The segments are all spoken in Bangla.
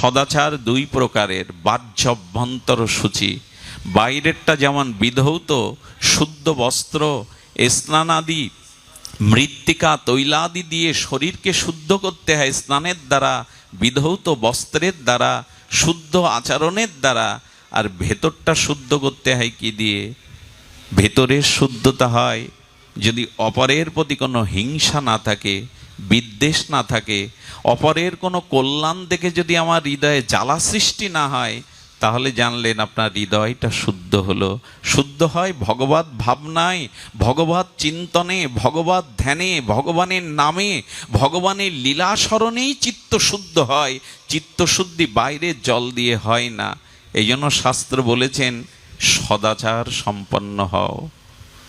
সদাচার দুই প্রকারের বাহ্য অভ্যন্তর সূচি। বাইরেরটা যেমন বিধৌত, শুদ্ধ বস্ত্র, স্নানাদি, মৃত্তিকা, তৈলাদি দিয়ে শরীরকে শুদ্ধ করতে হয় স্নানের দ্বারা, বিধৌত বস্ত্রের দ্বারা, শুদ্ধ আচরণের দ্বারা, আর ভেতরটা শুদ্ধ করতে হয় কি দিয়ে? ভেতরের শুদ্ধতা হয়, যদি অপরের প্রতি কোনো হিংসা না থাকে বিদ্বেষ না থাকে, অপরের কোনো কল্যাণ দেখে যদি আমার হৃদয়ে জ্বালা সৃষ্টি না হয়, তাহলে জানলেন আপনার হৃদয়টা শুদ্ধ হলো। শুদ্ধ হয় ভগবত ভাবনায় ভগবত চিন্তনে ভগবত ধ্যানে, ভগবানের নামে, ভগবানের লীলা স্মরণেই চিত্ত শুদ্ধ হয়। চিত্তশুদ্ধি বাইরে জল দিয়ে হয় না। এই জন্য শাস্ত্র বলেছেন, সদাচার সম্পন্ন হও।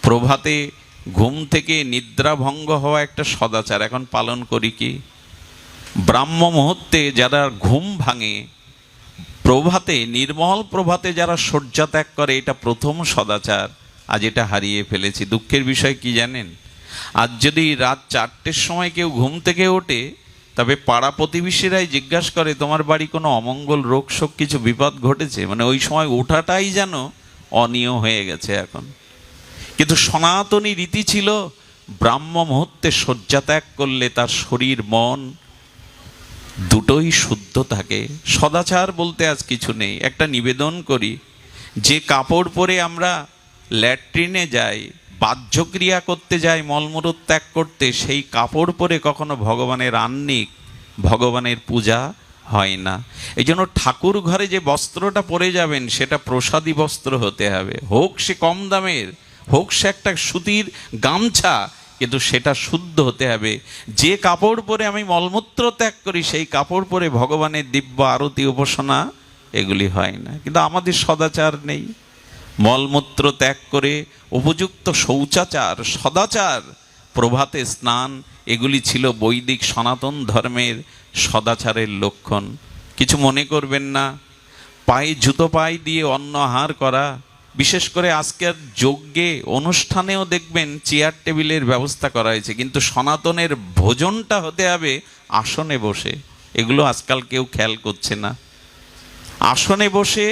প্রভাতে ঘুম থেকে নিদ্রাভঙ্গ হওয়া একটা সদাচার, এখন পালন করি কি? ব্রাহ্ম মুহূর্তে যারা ঘুম ভাঙে, প্রভাতে, নির্মল প্রভাতে যারা শয্যা ত্যাগ করে, এটা প্রথম সদাচার। আজ এটা হারিয়ে ফেলেছি। দুঃখের বিষয় কি জানেন? আজ যদি রাত চারটের সময় কেউ ঘুম থেকে ওঠে, তবে পাড়া প্রতিবেশীরাই জিজ্ঞাসা করে, তোমার বাড়ি কোনো অমঙ্গল, রোগ, শোক, কিছু বিপদ ঘটেছে? মানে ওই সময় ওঠাটাই যেন অনিয় হয়ে গেছে এখন। কিন্তু সনাতনী রীতি ছিল, ব্রাহ্ম মুহূর্তে শয্যা ত্যাগ করলে তার শরীর, মন দুটোই শুদ্ধ থাকে। সদাচার বলতে আজ কিছু নেই। একটা নিবেদন করি, যে কাপড় পরে আমরা ল্যাট্রিনে যাই, বাহ্যক্রিয়া করতে যাই, মলমূত্র ত্যাগ করতে, সেই কাপড় পরে কখনো ভগবানের আন্নিক ভগবানের পূজা হয় না। এই জন্য ঠাকুর ঘরে যে বস্ত্রটা পরে যাবেন, সেটা প্রসাদী বস্ত্র হতে হবে। হোক সে কম দামের হোক সে একটা সুতির গামছা, কিন্তু সেটা শুদ্ধ হতে হবে। যে কাপড় পরে আমি মলমূত্র ত্যাগ করি, সেই কাপড় পরে ভগবানের দিব্য আরতি, উপাসনা, এগুলি হয় না। কিন্তু আমাদের সদাচার নেই। মলমূত্র ত্যাগ করে উপযুক্ত শৌচাচার, সদাচার, প্রভাতে স্নান, এগুলি ছিল বৈদিক সনাতন ধর্মের সদাচারের লক্ষণ। কিছু মনে করবেন না। পায়ে জুতো পায়ে দিয়ে অন্ন আহার করা বিশেষ করে আজকের যজ্ঞে অনুষ্ঠানেও দেখবেন চেয়ার টেবিলের ব্যবস্থা করা হয়েছে, কিন্তু সনাতনের ভোজনটা হতে হবে আসনে বসে। এগুলো আজকাল কেউ খেয়াল করছে না। আসনে বসে,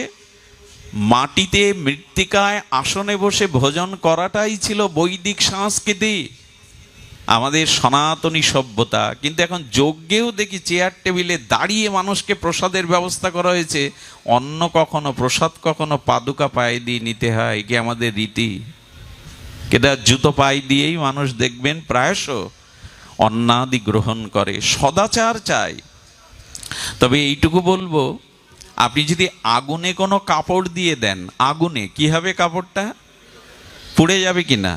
মাটিতে মৃত্তিকায় আসনে বসে ভোজন করাটাই ছিল বৈদিক সংস্কৃতি। আমাদের সনাতনী সভ্যতা, কিন্তু এখন যজ্ঞেও দেখি চেয়ার টেবিলে দাঁড়িয়ে মানুষকে প্রসাদের ব্যবস্থা করা হয়েছে। অন্য কখনো প্রসাদ, কখনো পাদুকা পায়ে দিয়ে নিতে হয় কি আমাদের রীতি? কেটা জুতো পায়ে দিয়েই মানুষ দেখবেন প্রায়শ অন্নাদি গ্রহণ করে, সদাচার চাই তবে এইটুকু বলব, আপনি যদি আগুনে কোনো কাপড় দিয়ে দেন, আগুনে কি হবে কাপড়টা? পুড়ে যাবে কি না?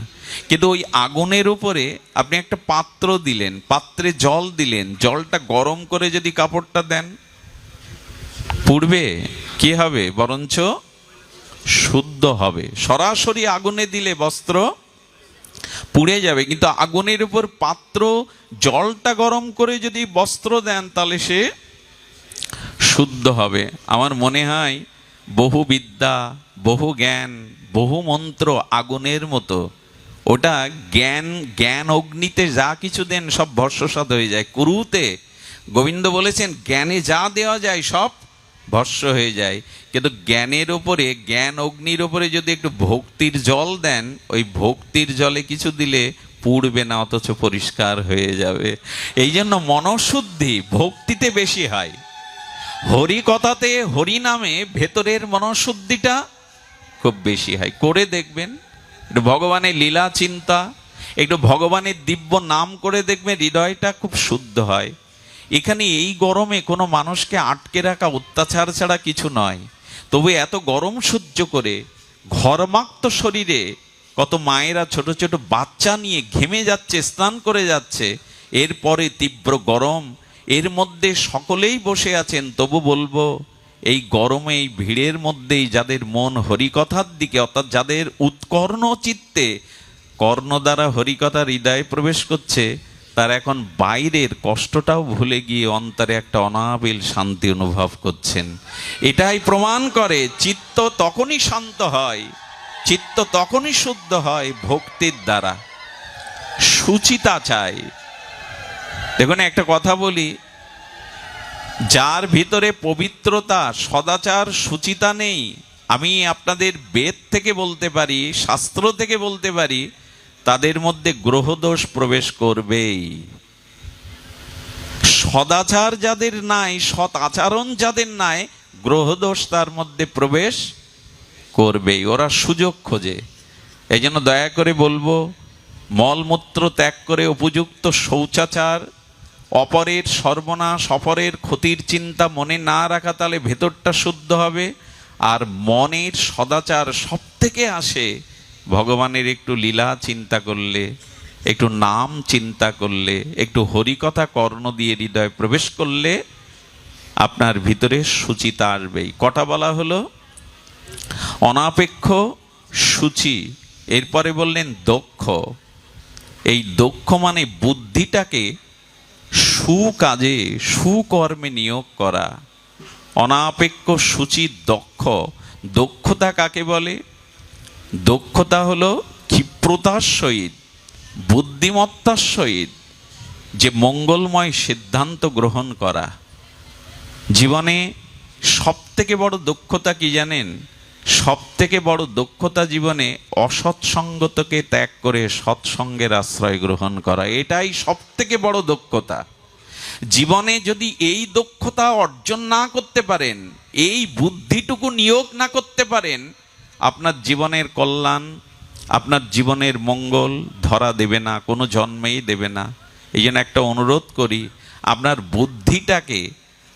কিন্তু ওই আগুনের উপরে আপনি একটা পাত্র দিলেন, পাত্রে জল দিলেন, জলটা গরম করে যদি কাপড়টা দেন, পুড়বে, কি হবে? বরঞ্চ শুদ্ধ হবে। সরাসরি আগুনে দিলে বস্ত্র পুড়ে যাবে, কিন্তু আগুনের উপর পাত্র, জলটা গরম করে যদি বস্ত্র দেন, তাহলে সে শুদ্ধ হবে। আমার মনে হয় বহু বিদ্যা বহু জ্ঞান, বহু মন্ত্র আগুনের মতো ওটা জ্ঞান জ্ঞান অগ্নিতে যা কিছু দেন সব ভস্মসাত হয়ে যায়। কুরুতে গোবিন্দ বলেছেন, জ্ঞানে যা দেওয়া যায় সব ভস্য হয়ে যায়। কিন্তু জ্ঞানের ওপরে, জ্ঞান অগ্নির ওপরে যদি একটু ভক্তির জল দেন, ওই ভক্তির জলে কিছু দিলে পুড়বে না, অথচ পরিষ্কার হয়ে যাবে। এই জন্য মনশুদ্ধি ভক্তিতে বেশি হয়। হরি কথাতে হরি নামে ভেতরের মনশুদ্ধিটা খুব বেশি হয়। করে দেখবেন একটু ভগবানের লীলা চিন্তা, একটু ভগবানের দিব্য নাম করে দেখবে হৃদয়টা খুব শুদ্ধ হয়। এখানে এই গরমে কোনো মানুষকে আটকে রাখা অত্যাচার ছাড়া কিছু নয়। তবে এত গরম সহ্য করে, ঘরমাক্ত শরীরে কত মায়েরা ছোট ছোট বাচ্চা নিয়ে ঘেমে যাচ্ছে, স্নান করে যাচ্ছে, এরপরে তীব্র গরম, এর মধ্যে সকলেই বসে আছেন, তবু বলব এই গরমে, এই ভিড়ের মধ্যেই যাদের মন হরিকথার দিকে, অর্থাৎ যাদের উৎকর্ণ চিত্তে কর্ণ দ্বারা হরিকথা হৃদয়ে প্রবেশ করছে, তারা এখন বাইরের কষ্টটাও ভুলে গিয়ে অন্তরে একটা অনাবিল শান্তি অনুভব করছেন। এটাই প্রমাণ করে চিত্ত তখনই শান্ত হয়, চিত্ত তখনই শুদ্ধ হয় ভক্তির দ্বারা। সুচিতা চাই দেখুন, একটা কথা বলি যার ভিতরে পবিত্রতা, সদাচার, সুচিতা নেই, আমি আপনাদের বেদ থেকে বলতে পারি, শাস্ত্র থেকে বলতে পারি, তাদের মধ্যে গ্রহদোষ প্রবেশ করবেই। সদাচার যাদের নাই, সৎ আচরণ যাদের নাই, গ্রহদোষ তার মধ্যে প্রবেশ করবেই। ওরা সুযোগ খোঁজে। এই জন্য দয়া করে বলব, মলমূত্র ত্যাগ করে উপযুক্ত শৌচাচার অপরের সর্বনাশ, অপরের ক্ষতির চিন্তা মনে না রাখা তাহলে ভেতরটা শুদ্ধ হবে। আর মনের সদাচার সব থেকে আসে ভগবানের একটু লীলা চিন্তা করলে, একটু নাম চিন্তা করলে, একটু হরিকথা কর্ণ দিয়ে হৃদয় প্রবেশ করলে আপনার ভিতরে সুচিতা আসবেই। কটা বলা হলো? অনাপেক্ষ সূচি, এরপরে বললেন দক্ষ। এই দক্ষ মানে বুদ্ধিটাকে সুকাজে, সুকর্মে নিয়োগ করা। অনাপেক্ষ সূচি দক্ষ। দক্ষতা কাকে বলে? দক্ষতা হলো ক্ষিপ্রতার সহিত, বুদ্ধিমত্তার সহিত যে মঙ্গলময় সিদ্ধান্ত গ্রহণ করা। জীবনে সব থেকে বড় দক্ষতা কি জানেন? সব থেকে বড় দক্ষতা জীবনে অসৎসঙ্গতকে ত্যাগ করে সৎসঙ্গের আশ্রয় গ্রহণ করা। এটাই সব থেকে বড় দক্ষতা। জীবনে যদি এই দক্ষতা অর্জন না করতে পারেন, এই বুদ্ধিটুকু নিয়োগ না করতে পারেন, আপনার জীবনের কল্যাণ, আপনার জীবনের মঙ্গল ধরা দেবে না, কোনো জন্মেই দেবে না। এই জন্য একটা অনুরোধ করি, আপনার বুদ্ধিটাকে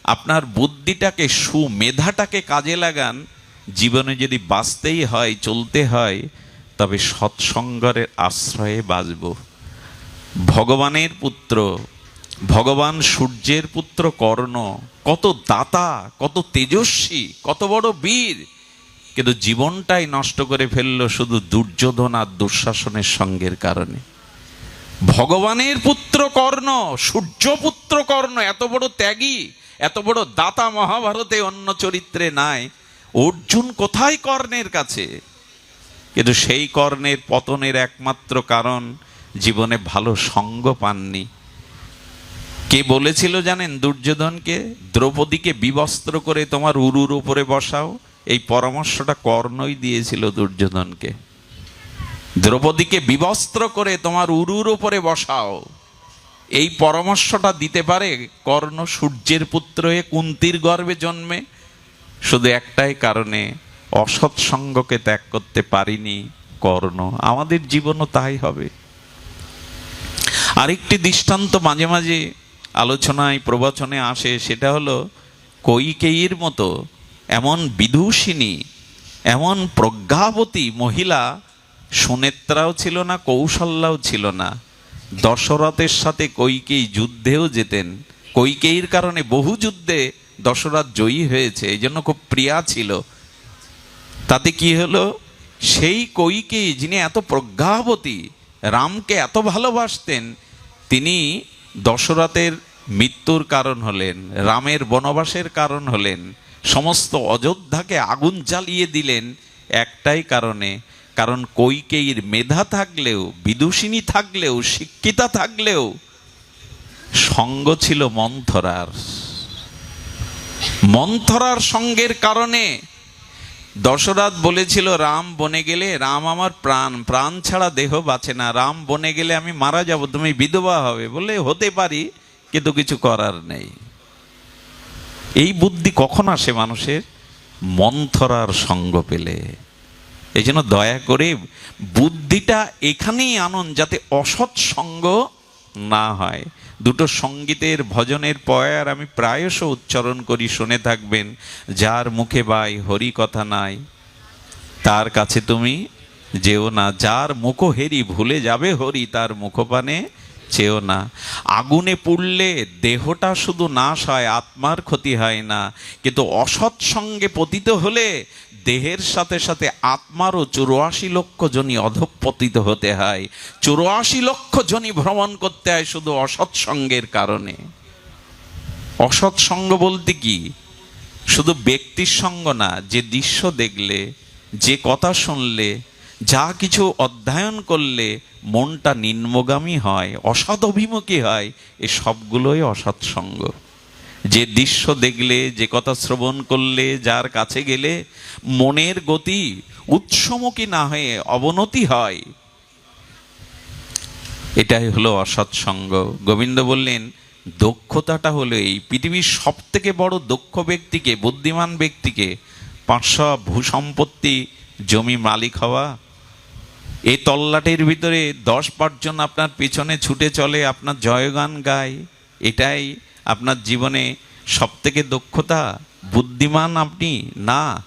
আপনার বুদ্ধিটাকে, সুমেধাটাকে কাজে লাগান। জীবনে যদি বাঁচতেই হয়, চলতে হয়, তবে সৎসঙ্গের আশ্রয়ে বাঁচব। ভগবানের পুত্র ভগবান সূর্যের পুত্র কর্ণ, কত দাতা, কত তেজস্বী, কত বড় বীর, কিন্তু জীবনটাই নষ্ট করে ফেলল শুধু দুর্যোধন আর দুঃশাসনের সঙ্গের কারণে। ভগবানের পুত্র কর্ণ সূর্যপুত্র কর্ণ, এত বড় ত্যাগী, এত বড় দাতা মহাভারতে অন্য চরিত্রে নাই। অর্জুন কোথায় কর্ণের কাছে? কিন্তু সেই কর্ণের পতনের একমাত্র কারণ, জীবনে ভালো সঙ্গ পাননি। কে বলেছিল জানেন, দুর্যোধনকে, দ্রৌপদীকে বিবস্ত্র করে তোমার উরুর উপরে বসাও? এই পরামর্শটা কর্ণই দিয়েছিল দুর্যোধনকে। দ্রৌপদীকে বিবস্ত্র করে তোমার উরুর উপরে বসাও। এই পরামর্শটা দিতে পারে কর্ণ সূর্যের পুত্র হয়ে কুন্তির গর্ভে জন্মে। শুধু একটাই কারণে অসৎ সঙ্গকে ত্যাগ করতে পারিনি কর্ণ। আমাদের জীবনও তাই হবে। আরেকটি দৃষ্টান্ত মাঝে মাঝে আলোচনায়, প্রবচনে আসে সেটা হলো কৈকেয়ীর মতো এমন বিদূষিনী এমন প্রজ্ঞাবতী মহিলা সুনেত্রাও ছিল না, কৌশল্যাও ছিল না। দশরথের সাথে কৈকেয়ী যুদ্ধেও যেতেন। কৈকেয়ীর কারণে বহু যুদ্ধে দশরথ জয়ী হয়েছে, এই জন্য খুব প্রিয়া ছিল। তাতে কি হলো? সেই কৈকেয়ী যিনি এত প্রজ্ঞাবতী, রামকে এত ভালোবাসতেন, তিনি দশরথের মৃত্যুর কারণ হলেন, রামের বনবাসের কারণ হলেন, সমস্ত অযোধ্যাকে আগুন জ্বালিয়ে দিলেন একটাই কারণে, কারণ কৈকেয়ীর মেধা থাকলেও বিদুষিনী থাকলেও, শিক্ষিতা থাকলেও সঙ্গ ছিল মন্থরার। মন্থরার সঙ্গের কারণে দশরথ বলেছিল, রাম বনে গেলে রাম আমার প্রাণ প্রাণ ছাড়া দেহ বাঁচে না। রাম বনে গেলে আমি মারা যাব, তুমি বিধবা হবে। বলে, হতে পারি কিন্তু কিছু করার নেই। এই বুদ্ধি কখন আসে মানুষের? মন্থরার সঙ্গ পেলে। এই জন্য দয়া করে বুদ্ধিটা এখানেই আনন যাতে অসৎ সঙ্গ না হয়। দুটো সঙ্গীতের ভজনের পয়ার আমি প্রায়শ উচ্চারণ করি, শুনে থাকবেন, যার মুখে বাই হরি কথা নাই। তার কাছে তুমি যেও না, যার মুখ হেরি ভুলে যাবে হরি, তার মুখপানে চেও না। আগুনে পুড়লে দেহটা শুধু নাশ হয়, আত্মার ক্ষতি হয় না। কিন্তু অসৎ সঙ্গে পতিত হলে দেহের সাথে সাথে আত্মারও চুরাশি লক্ষ জনই অধপতিত হতে হয়। চুরাশি লক্ষ জনই ভ্রমণ করতে হয় শুধু অসৎ সঙ্গের কারণে। অসৎ সঙ্গ বলতে কি? শুধু ব্যক্তির সঙ্গ না, যে দৃশ্য দেখলে, যে কথা শুনলে যা কিছু অধ্যয়ন করলে মনটা নিম্নগামী হয় অসৎ অভিমুখী হয়, এ সবগুলোই অসৎ সঙ্গ। যে দৃশ্য দেখলে, যে কথা শ্রবণ করলে, যার কাছে গেলে মনের গতি উৎসমুখী না হয়ে অবনতি হয়, এটাই হলো অসৎসঙ্গ গোবিন্দ বললেন, দক্ষতাটা হলো এই, পৃথিবীর সব থেকে বড় দক্ষ ব্যক্তিকে, বুদ্ধিমান ব্যক্তিকে পাঁচশো ভূসম্পত্তি, জমি মালিক হওয়া এই তল্লাটের ভিতরে দশ পাঁচজন আপনার পেছনে ছুটে চলে, আপনার জয়গান গায়। এটাই আপনার জীবনে সব থেকে দক্ষতা, বুদ্ধিমান আপনি? না।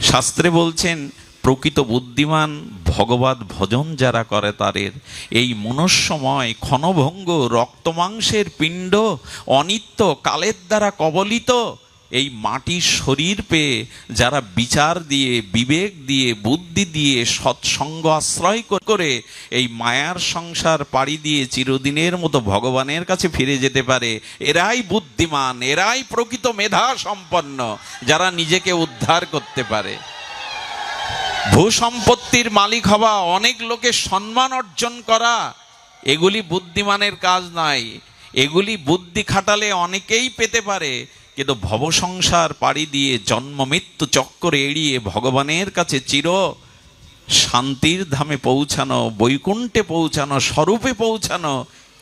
শাস্ত্রে বলছেন, প্রকৃত বুদ্ধিমান ভগবত ভজন যারা করে তাদের, এই মনস্সময় ক্ষণভঙ্গ রক্তমাংসের পিণ্ড অনিত্য কালের দ্বারা কবলিত এই মাটির শরীর পেয়ে যারা বিচার দিয়ে, বিবেক দিয়ে, বুদ্ধি দিয়ে সৎসঙ্গ আশ্রয় করে এই মায়ার সংসার পাড়ি দিয়ে চিরদিনের মতো ভগবানের কাছে ফিরে যেতে পারে, এরাই বুদ্ধিমান, এরাই প্রকৃত মেধা সম্পন্ন, যারা নিজেকে উদ্ধার করতে পারে। ভূসম্পত্তির মালিক হওয়া, অনেক লোকের সম্মান অর্জন করা, এগুলি বুদ্ধিমানের কাজ নয়। এগুলি বুদ্ধি খাটালে অনেকেই পেতে পারে কিন্তু ভবসংসার পাড়ি দিয়ে জন্ম মৃত্যু চক্কর এড়িয়ে ভগবানের কাছে চির শান্তির ধামে পৌঁছানো, বৈকুণ্ঠে পৌঁছানো, স্বরূপে পৌঁছানো,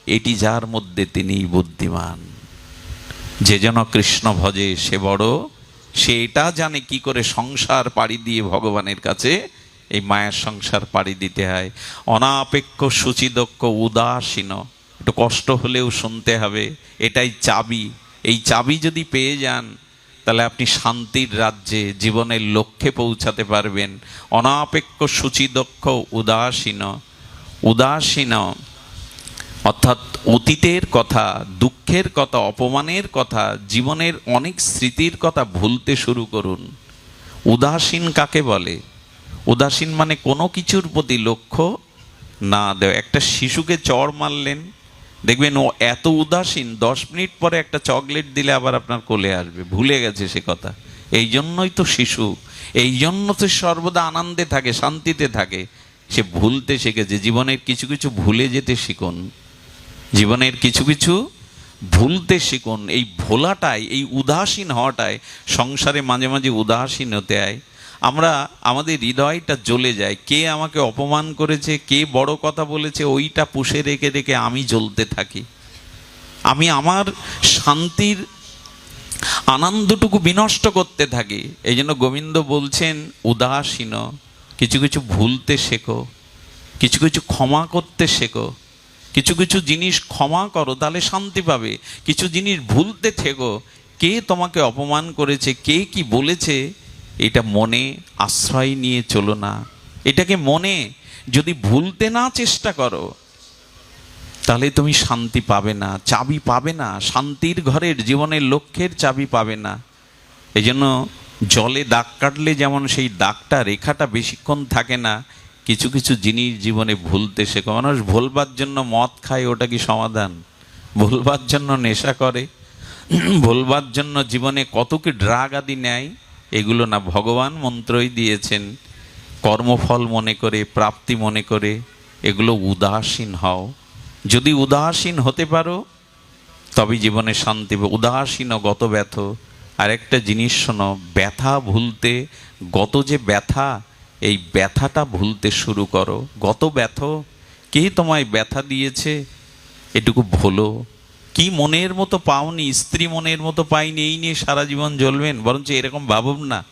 এটি যার মধ্যে তিনি বুদ্ধিমান। যে যেন কৃষ্ণ ভজে সে বড়, সে এটা জানে কি করে সংসার পাড়ি দিয়ে ভগবানের কাছে এই মায়ের সংসার পাড়ি দিতে হয়। অনাপেক্ষ, সূচিদক্ষ, উদাসীন, একটু কষ্ট হলেও শুনতে হবে, এটাই চাবি। এই চাবি যদি পেয়ে যান, তাহলে আপনি শান্তির রাজ্যে জীবনের লক্ষ্যে পৌঁছাতে পারবেন। অনাপেক্ষ, সূচিদক্ষ, উদাসীন উদাসীন। অর্থাৎ অতীতের কথা, দুঃখের কথা, অপমানের কথা, জীবনের অনেক স্মৃতির কথা ভুলতে শুরু করুন। উদাসীন কাকে বলে? উদাসীন মানে কোনো কিছুর প্রতি লক্ষ্য না দেয় একটা শিশুকে চড় মারলেন দেখবেন ও এত উদাসীন, দশ মিনিট পরে একটা চকলেট দিলে আবার আপনার কোলে আসবে, ভুলে গেছে সে কথা। এই জন্যই তো শিশু, এই জন্য তো সর্বদা আনন্দে থাকে, শান্তিতে থাকে। সে ভুলতে শিখেছে, জীবনের কিছু কিছু ভুলে যেতে শিখুন। জীবনের কিছু কিছু ভুলতে শিখুন, এই ভোলাটাই, এই উদাসীন হওয়াটাই, সংসারে মাঝে মাঝে উদাসীন হতে হয় আমরা আমাদের হৃদয়টা জ্বলে যায়। কে আমাকে অপমান করেছে, কে বড় কথা বলেছে, ওইটা পুষে রেখে রেখে আমি জ্বলতে থাকি। আমি আমার শান্তির আনন্দটুকু বিনষ্ট করতে থাকি। এই জন্য গোবিন্দ বলছেন, উদাসীন, কিছু কিছু ভুলতে শেখো, কিছু কিছু ক্ষমা করতে শেখো, কিছু কিছু জিনিস ক্ষমা করো, তাহলে শান্তি পাবে। কিছু জিনিস ভুলতে থেকো কে তোমাকে অপমান করেছে, কে কি বলেছে এটা মনে আশ্রয় নিয়ে চলো না। এটাকে মনে যদি ভুলতে না চেষ্টা করো, তাহলে তুমি শান্তি পাবে না, চাবি পাবে না, শান্তির ঘরের জীবনের লক্ষ্যের চাবি পাবে না। এই জন্য জলে দাগ কাটলে যেমন সেই দাগটা, রেখাটা বেশিক্ষণ থাকে না, কিছু কিছু জিনিস জীবনে ভুলতে শেখো। মানুষ ভুলবার জন্য মদ খায়, ওটা কি সমাধান? ভুলবার জন্য নেশা করে, ভুলবার জন্য জীবনে কত কি ড্রাগ আদি নেয় এগুলো না ভগবান মন্ত্রই দিয়েছেন, কর্মফল মনে করে, প্রাপ্তি মনে করে, এগুলো উদাসীন হও। যদি উদাসীন হতে পারো তবে জীবনে শান্তি। উদাসীন গত ব্যথ। আরেকটা জিনিস শোনো, ব্যথা ভুলতে, গত যে ব্যথা, এই ব্যথাটা ভুলতে শুরু করো। গত ব্যথ, কে তোমায় ব্যথা দিয়েছে? এটুকু ভুলো। কি মনের মতো পাওনি, স্ত্রী মনের মতো পাইনি এই নিয়ে সারা জীবন জ্বলবেন? বরঞ্চ এরকম ভাবুন না।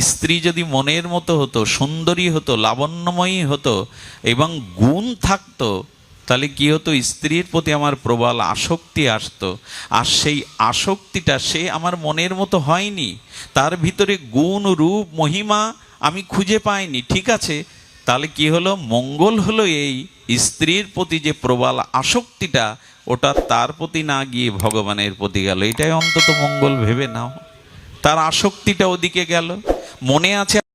স্ত্রী যদি মনের মতো হতো, সুন্দরী হতো, লাবণ্যময়ী হতো, এবং গুণ থাকতো, তাহলে কি হতো? স্ত্রীর প্রতি আমার প্রবল আসক্তি আসতো। আর সেই আসক্তিটা সে আমার মনের মতো হয়নি। তার ভিতরে গুণ, রূপ, মহিমা আমি খুঁজে পাইনি, ঠিক আছে? তাহলে কি হলো? মঙ্গল হলো এই স্ত্রীর প্রতি যে প্রবল আসক্তিটা ওটা তার প্রতি না গিয়ে ভগবানের প্রতি গেল। এটাই অন্তত মঙ্গল ভেবে নাও। তার আসক্তিটা ওদিকে গেল। মনে আছে